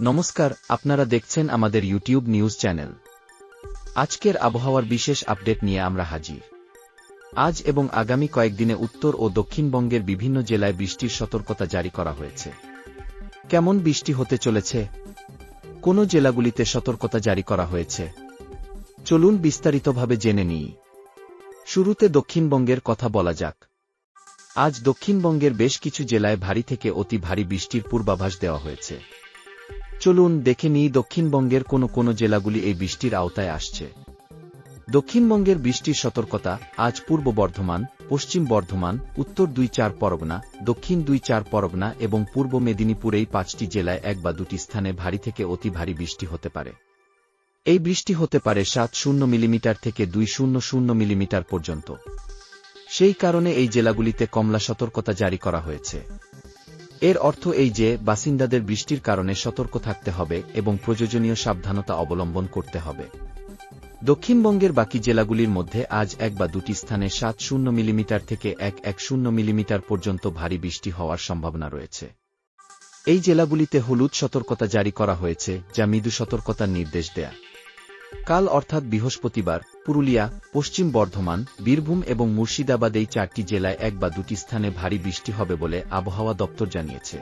নমস্কার, আপনারা দেখছেন আমাদের ইউটিউব নিউজ চ্যানেল। আজকের আবহাওয়ার বিশেষ আপডেট নিয়ে আমরা হাজির। আজ এবং আগামী কয়েকদিনে উত্তর ও দক্ষিণবঙ্গের বিভিন্ন জেলায় বৃষ্টির সতর্কতা জারি করা হয়েছে। কেমন বৃষ্টি হতে চলেছে? কোন জেলাগুলিতে সতর্কতা জারি করা হয়েছে? চলুন বিস্তারিতভাবে জেনে নিই। শুরুতে দক্ষিণবঙ্গের কথা বলা যাক। আজ দক্ষিণবঙ্গের বেশ কিছু জেলায় ভারী থেকে অতি ভারী বৃষ্টির পূর্বাভাস দেওয়া হয়েছে। চলুন দেখে নিই দক্ষিণবঙ্গের কোন কোন জেলাগুলি এই বৃষ্টির আওতায় আসছে। দক্ষিণবঙ্গের বৃষ্টির সতর্কতা, আজ পূর্ব বর্ধমান, পশ্চিম বর্ধমান, উত্তর দুই চার পরগনা, দক্ষিণ দুই চার পরগনা এবং পূর্ব মেদিনীপুর এই পাঁচটি জেলায় এক বা দুটি স্থানে ভারী থেকে অতি ভারী বৃষ্টি হতে পারে। এই বৃষ্টি হতে পারে সাত শূন্য মিলিমিটার থেকে দুই শূন্য শূন্য মিলিমিটার পর্যন্ত। সেই কারণে এই জেলাগুলিতে কমলা সতর্কতা জারি করা হয়েছে। এর অর্থ এই যে, বাসিন্দাদের বৃষ্টির কারণে সতর্ক থাকতে হবে এবং প্রয়োজনীয় সাবধানতা অবলম্বন করতে হবে। দক্ষিণবঙ্গের বাকি জেলাগুলির মধ্যে আজ এক বা দুটি স্থানে সাত শূন্য মিলিমিটার থেকে এক এক শূন্য মিলিমিটার পর্যন্ত ভারী বৃষ্টি হওয়ার সম্ভাবনা রয়েছে। এই জেলাগুলিতে হলুদ সতর্কতা জারি করা হয়েছে, যা মৃদু সতর্কতার নির্দেশ দেয়া। কাল অর্থাৎ বৃহস্পতিবার, পুরুলিয়া, পশ্চিম বর্ধমান, বীরভূম এবং মুর্শিদাবাদ এই চারটি জেলায় এক বা দুটি স্থানে ভারী বৃষ্টি হবে বলে আবহাওয়া দপ্তর জানিয়েছে।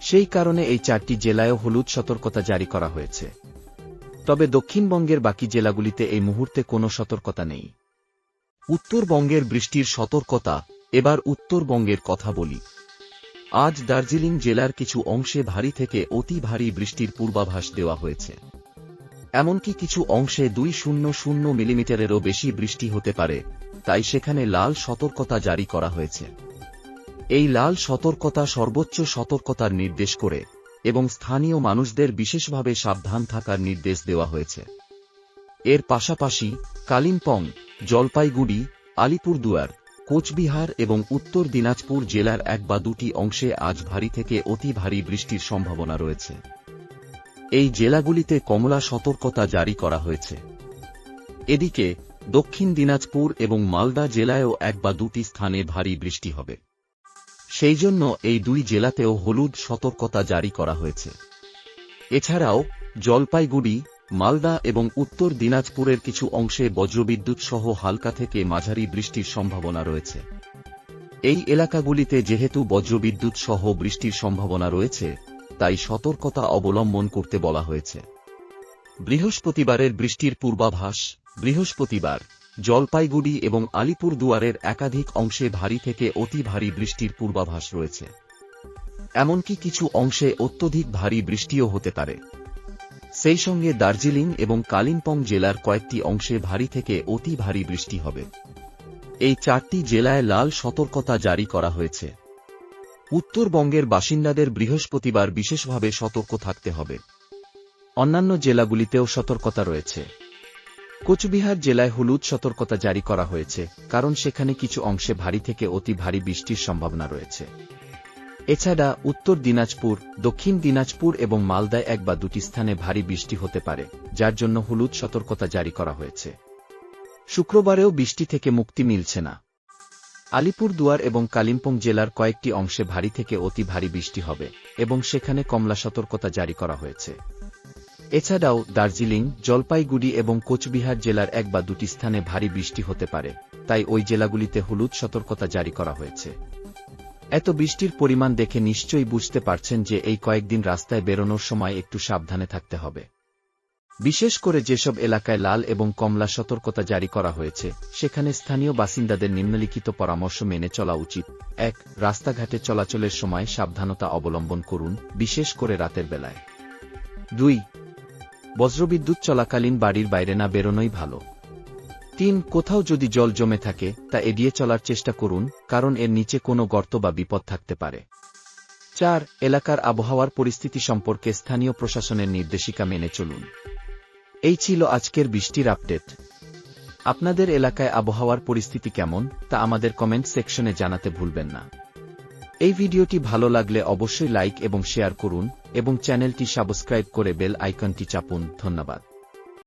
সেই কারণে এই চারটি জেলায়ও হলুদ সতর্কতা জারি করা হয়েছে। তবে দক্ষিণবঙ্গের বাকি জেলাগুলিতে এই মুহূর্তে কোনো সতর্কতা নেই। উত্তরবঙ্গের বৃষ্টির সতর্কতা, এবার উত্তরবঙ্গের কথা বলি। আজ দার্জিলিং জেলার কিছু অংশে ভারী থেকে অতি ভারী বৃষ্টির পূর্বাভাস দেওয়া হয়েছে। এমনকি কিছু অংশে দুই শূন্য শূন্য মিলিমিটারেরও বেশি বৃষ্টি হতে পারে, তাই সেখানে লাল সতর্কতা জারি করা হয়েছে। এই লাল সতর্কতা সর্বোচ্চ সতর্কতার নির্দেশ করে এবং স্থানীয় মানুষদের বিশেষভাবে সাবধান থাকার নির্দেশ দেওয়া হয়েছে। এর পাশাপাশি কালিম্পং, জলপাইগুড়ি, আলিপুরদুয়ার, কোচবিহার এবং উত্তর দিনাজপুর জেলার এক বা দুটি অংশে আজ ভারী থেকে অতি ভারী বৃষ্টির সম্ভাবনা রয়েছে। এই জেলাগুলিতে কমলা সতর্কতা জারি করা হয়েছে। এদিকে, দক্ষিণ দিনাজপুর এবং মালদা জেলায়ও এক বা দুটি স্থানে ভারী বৃষ্টি হবে। সেই জন্য এই দুই জেলাতেও হলুদ সতর্কতা জারি করা হয়েছে। এছাড়াও, জলপাইগুড়ি, মালদা এবং উত্তর দিনাজপুরের কিছু অংশে বজ্রবিদ্যুৎ সহ হালকা থেকে মাঝারি বৃষ্টির সম্ভাবনা রয়েছে। এই এলাকাগুলিতে যেহেতু বজ্রবিদ্যুৎ সহ বৃষ্টির সম্ভাবনা রয়েছে তাই সতর্কতা অবলম্বন করতে বলা হয়েছে। বৃহস্পতিবারের বৃষ্টির পূর্বাভাস, বৃহস্পতিবার, জলপাইগুড়ি এবং আলিপুরদুয়ারের একাধিক অংশে ভারী থেকে অতি ভারী বৃষ্টির পূর্বাভাস রয়েছে। এমনকি কিছু অংশে অত্যধিক ভারী বৃষ্টিও হতে পারে। সেই সঙ্গে দার্জিলিং এবং কালিম্পং জেলার কয়েকটি অংশে ভারী থেকে অতি ভারী বৃষ্টি হবে। এই চারটি জেলায় লাল সতর্কতা জারি করা হয়েছে। উত্তরবঙ্গের বাসিন্দাদের বৃহস্পতিবার বিশেষভাবে সতর্ক থাকতে হবে। অন্যান্য জেলাগুলিতেও সতর্কতা রয়েছে। কোচবিহার জেলায় হলুদ সতর্কতা জারি করা হয়েছে, কারণ সেখানে কিছু অংশে ভারী থেকে অতি ভারী বৃষ্টির সম্ভাবনা রয়েছে। এছাড়া উত্তর দিনাজপুর, দক্ষিণ দিনাজপুর এবং মালদায় এক বা দুটি স্থানে ভারী বৃষ্টি হতে পারে, যার জন্য হলুদ সতর্কতা জারি করা হয়েছে। শুক্রবারেও বৃষ্টি থেকে মুক্তি মিলছে না। আলিপুরদুয়ার এবং কালিম্পং জেলার কয়েকটি অংশে ভারী থেকে অতি ভারী বৃষ্টি হবে এবং সেখানে কমলা সতর্কতা জারি করা হয়েছে। এছাড়াও দার্জিলিং, জলপাইগুড়ি এবং কোচবিহার জেলার এক বা দুটি স্থানে ভারী বৃষ্টি হতে পারে, তাই ওই জেলাগুলিতে হলুদ সতর্কতা জারি করা হয়েছে। এত বৃষ্টির পরিমাণ দেখে নিশ্চয়ই বুঝতে পারছেন যে এই কয়েকদিন রাস্তায় বেরোনোর সময় একটু সাবধানে থাকতে হবে। বিশেষ করে যেসব এলাকায় লাল এবং কমলা সতর্কতা জারি করা হয়েছে, সেখানে স্থানীয় বাসিন্দাদের নিম্নলিখিত পরামর্শ মেনে চলা উচিত। এক, রাস্তাঘাটে চলাচলের সময় সাবধানতা অবলম্বন করুন, বিশেষ করে রাতের বেলায়। দুই, বজ্রবিদ্যুৎ চলাকালীন বাড়ির বাইরে না বেরোনোই ভালো। তিন, কোথাও যদি জল জমে থাকে, তা এড়িয়ে চলার চেষ্টা করুন, কারণ এর নিচে কোনো গর্ত বা বিপদ থাকতে পারে। চার, এলাকার আবহাওয়ার পরিস্থিতি সম্পর্কে স্থানীয় প্রশাসনের নির্দেশিকা মেনে চলুন। এই ছিল আজকের বৃষ্টির আপডেট। আপনাদের এলাকায় আবহাওয়ার পরিস্থিতি কেমন, তা আমাদের কমেন্ট সেকশনে জানাতে ভুলবেন না। এই ভিডিওটি ভালো লাগলে অবশ্যই লাইক এবং শেয়ার করুন, এবং চ্যানেলটি সাবস্ক্রাইব করে বেল আইকনটি চাপুন। ধন্যবাদ।